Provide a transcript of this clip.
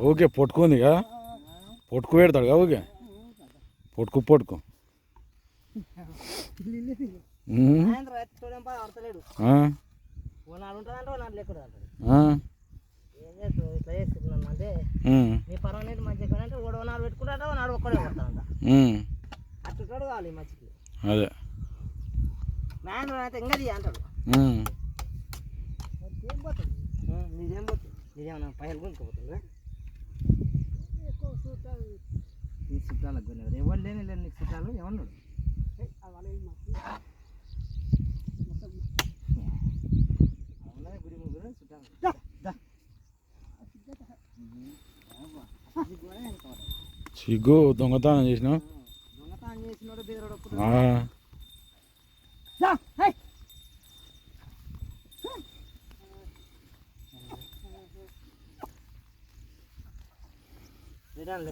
Okay పొట్టుకుందిగా పొట్టుకు పెడతాడు okay పొట్టుకు పొట్టుకు. ఓ లేకుండా పర్వాలేదు మంచిగా మంచికి అదే. మ్యాన్ అయితే ఇంకా తీయ అంటాడు. పోతుంది నీదేం పోతుంది నీదేమన్నా పైసలు కొనుక్కోపోతుందా? ఈ చుట్టాలకు కొనేవారు ఎవరు లేని లేని నీకు చుట్టాలు ఎవరు గుడి ముగ్గురు చుట్టాలు. సిగ్గు దొంగతనం చేసినావు? దొంగతనం చేసినోడు బెదరోడు ನಿಧಾನ